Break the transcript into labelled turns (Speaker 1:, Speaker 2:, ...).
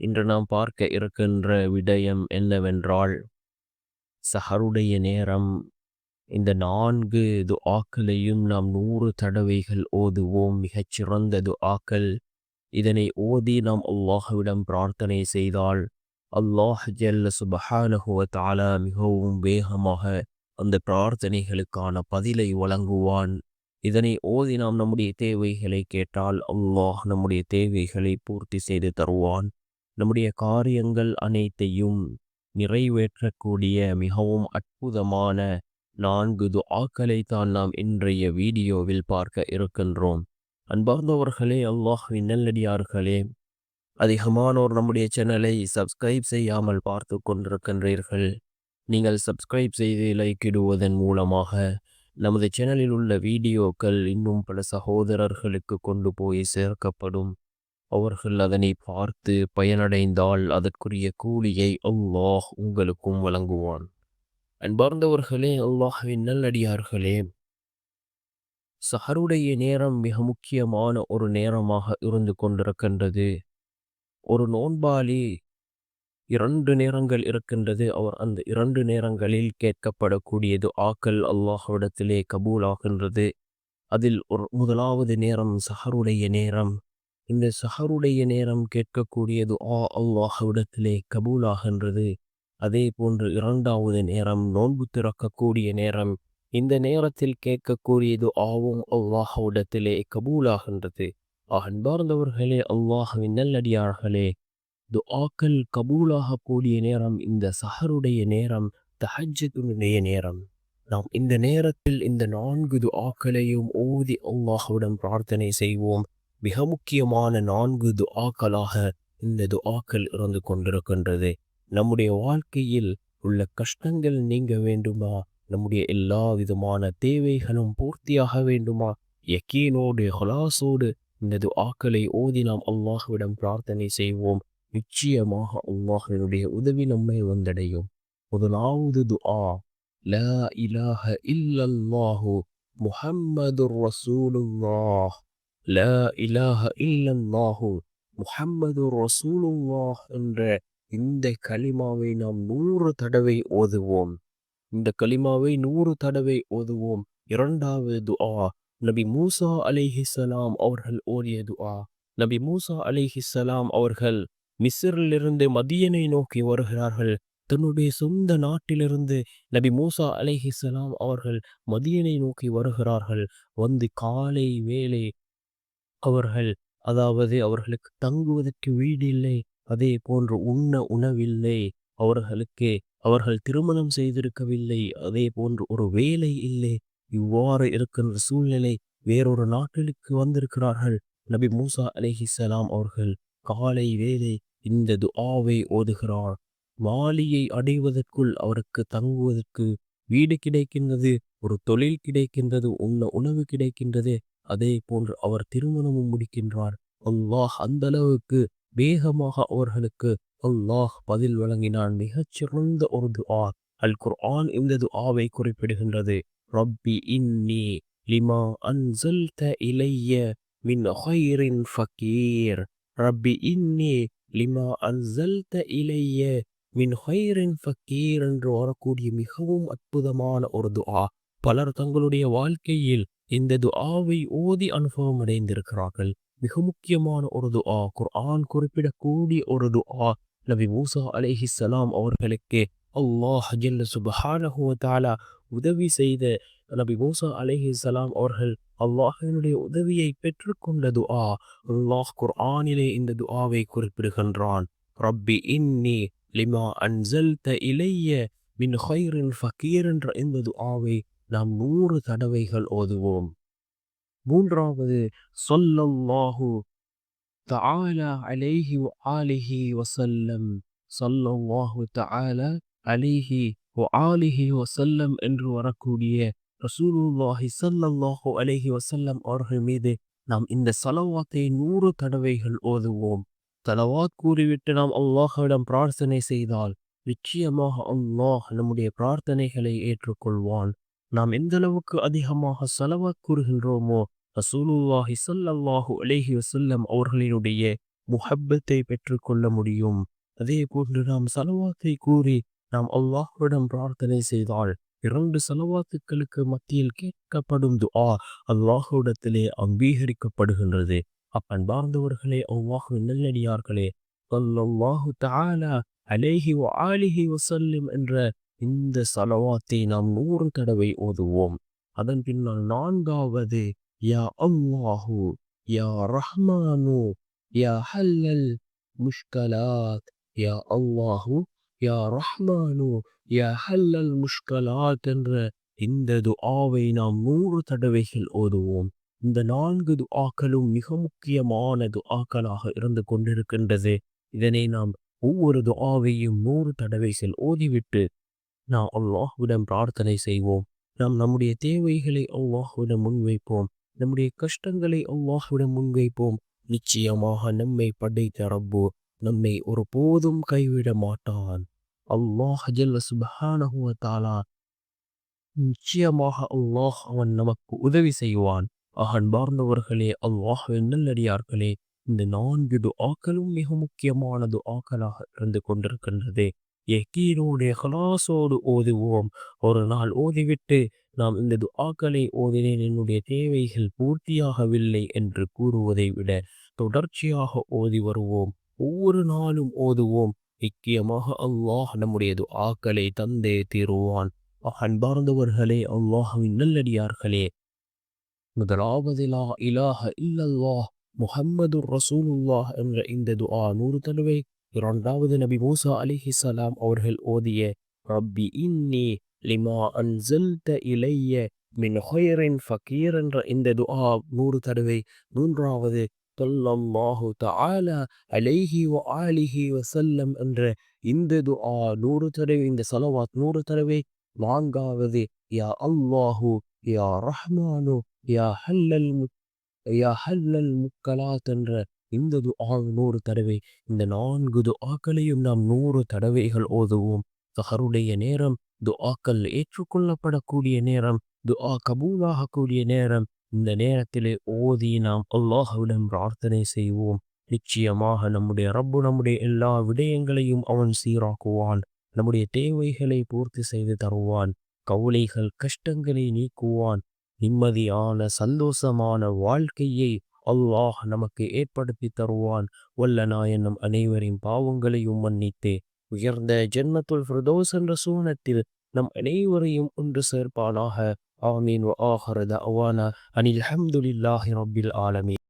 Speaker 1: இன்று நாம் பார்க்க இருக்கின்ற விடயம் என்னவென்றால் சஹருடைய நேரம் இந்த நான்கு துஆக்களையும் நாம் நூறு தடவைகள் ஓதுவோம் மிகச்சிறந்த துஆக்கள். இதனை ஓதி நாம் அல்லாஹுவிடம் பிரார்த்தனை செய்தால் அல்லாஹ் ஜல்ல சுபஹானஹுவ தாலா மிகவும் வேகமாக அந்த பிரார்த்தனைகளுக்கான பதிலை வழங்குவான். இதனை ஓதி நாம் நம்முடைய தேவைகளை கேட்டால் அல்லாஹ் நம்முடைய தேவைகளை பூர்த்தி செய்து தருவான். நம்முடைய காரியங்கள் அனைத்தையும் நிறைவேற்றக்கூடிய மிகவும் அற்புதமான நான்கு துஆக்களை தான் நாம் இன்றைய வீடியோவில் பார்க்க இருக்கின்றோம். அன்பார்ந்தவர்களே அல்லாஹ்வின் நல்லடியார்களே அதிகமானோர் நம்முடைய சேனலை சப்ஸ்கிரைப் செய்யாமல் பார்த்து கொண்டிருக்கின்றீர்கள். நீங்கள் சப்ஸ்கிரைப் செய்து லைக்கிடுவதன் மூலமாக நமது சேனலில் உள்ள வீடியோக்கள் இன்னும் பல சகோதரர்களுக்கு கொண்டு போய் சேர்க்கப்படும். அவர்கள் அதனை பார்த்து பயனடைந்தால் அதற்குரிய கூலியை அல்லாஹ் உங்களுக்கும் வழங்குவான். அன்பார்ந்தவர்களே அல்லாஹ்வின் நல்லடியார்களே சஹருடைய நேரம் மிக முக்கியமான ஒரு நேரமாக இருந்து கொண்டிருக்கின்றது. ஒரு நோன்பாளி இரண்டு நேரங்கள் இருக்கின்றது. அவர் அந்த இரண்டு நேரங்களில் கேட்கப்படக்கூடியது ஆக்கல் அல்லாஹ்விடத்திலே கபூலாகின்றது. அதில் ஒரு முதலாவது நேரம் சஹருடைய நேரம். இந்த சஹருடைய நேரம் கேட்கக்கூடியது ஆ அல்லாஹ்விடத்திலே கபூலாகின்றது. அதே போன்று இரண்டாவது நேரம் நோன்பு திறக்கக்கூடிய நேரம். இந்த நேரத்தில் கேட்கக்கூடியது ஆவும் அல்லாஹ்விடத்திலே கபூலாகின்றது. அன்பார்ந்தவர்களே அல்லாஹவின் நல்லடியார்களே துஆக்கள் கபூலாகக்கூடிய நேரம் இந்த சஹருடைய நேரம் தஹஜத்துடைய நேரம். நாம் இந்த நேரத்தில் இந்த நான்கு துஆக்களையும் ஓதி அல்லாஹுடன் பிரார்த்தனை செய்வோம். மிக முக்கியமான நான்கு துஆக்களாக இந்த துஆக்கள் இருந்து கொண்டிருக்கின்றது. நம்முடைய வாழ்க்கையில் உள்ள கஷ்டங்கள் நீங்க வேண்டுமா? நம்முடைய எல்லா விதமான தேவைகளும் பூர்த்தியாக வேண்டுமா? யக்கீனோடு ஹலாசோடு இந்த துஆக்களை ஓதி நாம் அல்லாஹ்விடம் பிரார்த்தனை செய்வோம். நிச்சயமாக அல்லாஹினுடைய உதவி நம்மை வந்தடையும். முதலாவது துஆ லா இலாஹ இல்லல்லாஹு முஹம்மது ரசூலுல்லாஹ். ல இலாஹ இல்லல்லாஹு முஹம்மது ரசூலுல்லாஹ் என்ற இந்த கலிமாவை நாம் நூறு தடவை ஓதுவோம். இந்த கலிமாவை நூறு தடவை ஓதுவோம். இரண்டாவது துஆ நபி மூசா அலைஹிஸ்ஸலாம் அவர்கள் ஓதிய துஆ. நபி மூசா அலைஹிஸ்ஸலாம் அவர்கள் மிஸ்ரிலிருந்து மதியனை நோக்கி வருகிறார்கள். தன்னுடைய சொந்த நாட்டிலிருந்து நபி மூசா அலைஹிஸ்ஸலாம் அவர்கள் மதியனை நோக்கி வருகிறார்கள். வந்து காலை வேலை அவர்கள் அதாவது அவர்களுக்கு தங்குவதற்கு வீடு இல்லை அதே போன்று உண்ண உணவில்லை அவர்களுக்கு அவர்கள் திருமணம் செய்திருக்கவில்லை அதே போன்று ஒரு வேலை இல்லை. இவ்வாறு இருக்கின்ற சூழ்நிலை வேறொரு நாட்டிற்கு வந்திருக்கிறார்கள். நபி மூசா அலிஹிசலாம் அவர்கள் காலை வேலை இந்த துஆவை ஓதுகிறார். மாலியை அடைவதற்குள் அவருக்கு தங்குவதற்கு வீடு கிடைக்கின்றது ஒரு தொழில் கிடைக்கின்றது உண்ண உணவு கிடைக்கின்றது அதே போன்று அவர் திருமணமும் முடிக்கின்றார். அல்லாஹ் அந்த அளவுக்கு வேகமாக அவர்களுக்கு அல்லாஹ் பதில் வழங்கினான். மிகச்சிறந்த ஒரு துஆ. அல் குர்ஆன் இந்த துஆவை குறிப்பிடுகின்றது. ரப்பி இன்னி லிமா அன்சல்த இலைய மின் ஹைரின் ஃபக்கீர் ரப்பி இன்னி லிமா அன்சல்த இலைய மின் ஹைரின் ஃபக்கீர் என்று வரக்கூடிய மிகவும் அற்புதமான ஒரு துஆ. பலர் தங்களுடைய வாழ்க்கையில் இந்த துஆவை ஓதி அனுபவம் அடைந்திருக்கிறார்கள். மிக முக்கியமான ஒரு துஆ குர்ஆன் குறிப்பிடக்கூடிய ஒரு துஆ நபி மூசா சலாம் அவர்களுக்கு அல்லாஹ் ஜல்ல சுபஹானஹுவத்தாலா உதவி செய்த நபி மூசா சலாம் அவர்கள் அல்லாஹினுடைய உதவியை பெற்றுக்கொண்ட துஆ. அல்லாஹ் குர்ஆனிலே இந்த துஆவை குறிப்பிடுகின்றான். ரப்பி இன்னி லிமா அன்சல்த இலைய மின் ஹைரின் ஃபக்கீர் என்ற இந்த துஆவை நாம் நூறு தடவைகள் ஓதுவோம். மூன்றாவது சொல்லல்லாஹு தஆலா அலைஹி வஆலிஹி வசல்லம் ஸல்லல்லாஹு தஆல அலைஹி ஆலிஹி வசல்லம் என்று வரக்கூடிய ரசூலுல்லாஹி சல்லல்லாஹு அலைஹி வசல்லம் அவர்கள் மீது நாம் இந்த சலவாத்தை நூறு தடவைகள் ஓதுவோம். தலவாத் கூறிவிட்டு நாம் அல்லாஹிடம் பிரார்த்தனை செய்தால் நிச்சயமாக அல்லாஹ் நம்முடைய பிரார்த்தனைகளை ஏற்றுக்கொள்வான். நாம் எந்த அளவுக்கு அதிகமாக ஸலவாத் கூறுகின்றோமோ ரசூலுல்லாஹி ஸல்லல்லாஹு அலேஹி வசல்லம் அவர்களினுடைய முஹப்பத்தை பெற்றுக்கொள்ள முடியும். அதே போன்று நாம் செலவாக்கை கூறி நாம் அல்லாஹ்விடம் பிரார்த்தனை செய்தால் இரண்டு செலவாத்துக்களுக்கு மத்தியில் கேட்கப்படும் துஆ அல்லாஹ்விடத்திலே அங்கீகரிக்கப்படுகின்றது. அப்பன்பார்ந்தவர்களே அவ்வாஹு நல்லடியார்களே ஸல்லல்லாஹு தாலா அலேஹி ஆலிஹி வசல்லிம் என்ற இந்த சலவாத்தை நாம் நூறு தடவை ஓதுவோம். அதன் பின்னால் நான்காவது யா அல்லாஹு யா ரஹ்மானு யா ஹல்லல் முஷ்கலாத் யா அல்லாஹு யா ரஹ்மானு யா ஹல்லல் முஷ்கலாத் என்ற இந்த துஆவை நாம் நூறு தடவைகள் ஓதுவோம். இந்த நான்கு துஆக்களும் மிக முக்கியமான துஆக்களாக இருந்து கொண்டிருக்கின்றது. இதனை நாம் ஒவ்வொரு துஆவையும் நூறு தடவைகள் ஓதிவிட்டு நாம் அல்லாஹ்விடம் பிரார்த்தனை செய்வோம். நாம் நம்முடைய தேவைகளை அல்லாஹ்விடம் முன்வைப்போம். நம்முடைய கஷ்டங்களை அல்லாஹ்விடம் முன்வைப்போம். நிச்சயமாக நம்மை படைத்த ரப்பு நம்மை ஒருபோதும் கைவிட மாட்டான். அல்லாஹ் ஜல்ல சுப்ஹானஹு தாலா நிச்சயமாக அல்லாஹ் அவன் நமக்கு உதவி செய்வான். அகன்பார்ந்தவர்களே அல்லாஹ் நல்லடியார்களே இந்த நான்கு ஆக்களும் மிக முக்கியமானது ஆக்களாக இருந்து கொண்டிருக்கின்றது. யக்கீனோடு ஹலாசோடு ஓதுவோம். ஒரு நாள் ஓதிவிட்டு நாம் இந்த துஆக்களை ஓதினேன். என்னுடைய தேவைகள் பூர்த்தியாகவில்லை என்று கூறுவதை விட தொடர்ச்சியாக ஓதி வருவோம். ஒவ்வொரு நாளும் ஓதுவோம். நிச்சயமாக அல்லாஹ் நம்முடைய துஆக்களை தந்தே தீருவான். அன்பார்ந்தவர்களே அல்லாஹின் நல்லடியார்களே. முதலாவது லா இலாஹ இல்லல்லாஹ் முஹம்மது ரசூலுல்லாஹ் என்ற இந்த துஆ நூறு தடவை இரண்டாவது நபி மூசா அலிஹிசலாம் அவர்கள் ஓதிய ரப்பி இன்னி லிமா அன்சல்த இலைய மின் ஹொயரின் ஃபக்கீர் என்ற இந்த துஆ நூறு தடவை மூன்றாவது தொல்லல்லாஹு தஆலா அலைஹி வ ஆலிஹி வசல்லம் என்ற இந்த துஆ நூறு தடவை இந்த சலவாத் நூறு தடவை. நான்காவது யா அல்லாஹு யா ரஹ்மானு யா ஹல்லல் யா ஹல்லல் முக்கலாத் என்ற இந்த துஆ நூறு தடவை இந்த நான்கு துஆக்களையும் நாம் நூறு தடவைகள் ஓதுவோம். சஹருடைய நேரம் துஆக்கள் ஏற்றுக்கொள்ளப்படக்கூடிய நேரம் துஆ கபூலாகக்கூடிய நேரம். இந்த நேரத்திலே ஓதி நாம் அல்லாஹ்விடம் பிரார்த்தனை செய்வோம். நிச்சயமாக நம்முடைய ரப்பு நம்முடைய எல்லா விடயங்களையும் அவன் சீராக்குவான். நம்முடைய தேவைகளை பூர்த்தி செய்து தருவான். கவலைகள் கஷ்டங்களை நீக்குவான். நிம்மதியான சந்தோஷமான வாழ்க்கையை அல்லாஹ் நமக்கு ஏற்படுத்தி தருவான். வல்ல நாயனம் அனைவரின் பாவங்களையும் மன்னித்து. உயர்ந்த ஜன்னத்துல் ஃபிரதோஸ் என்ற சூனத்தில் நம் அனைவரையும் ஒன்று சேர்ப்பானாக. ஆமீன். வ ஆஹிர அனில் அஹமதுல்லாஹி ரபில் ஆலமீன்.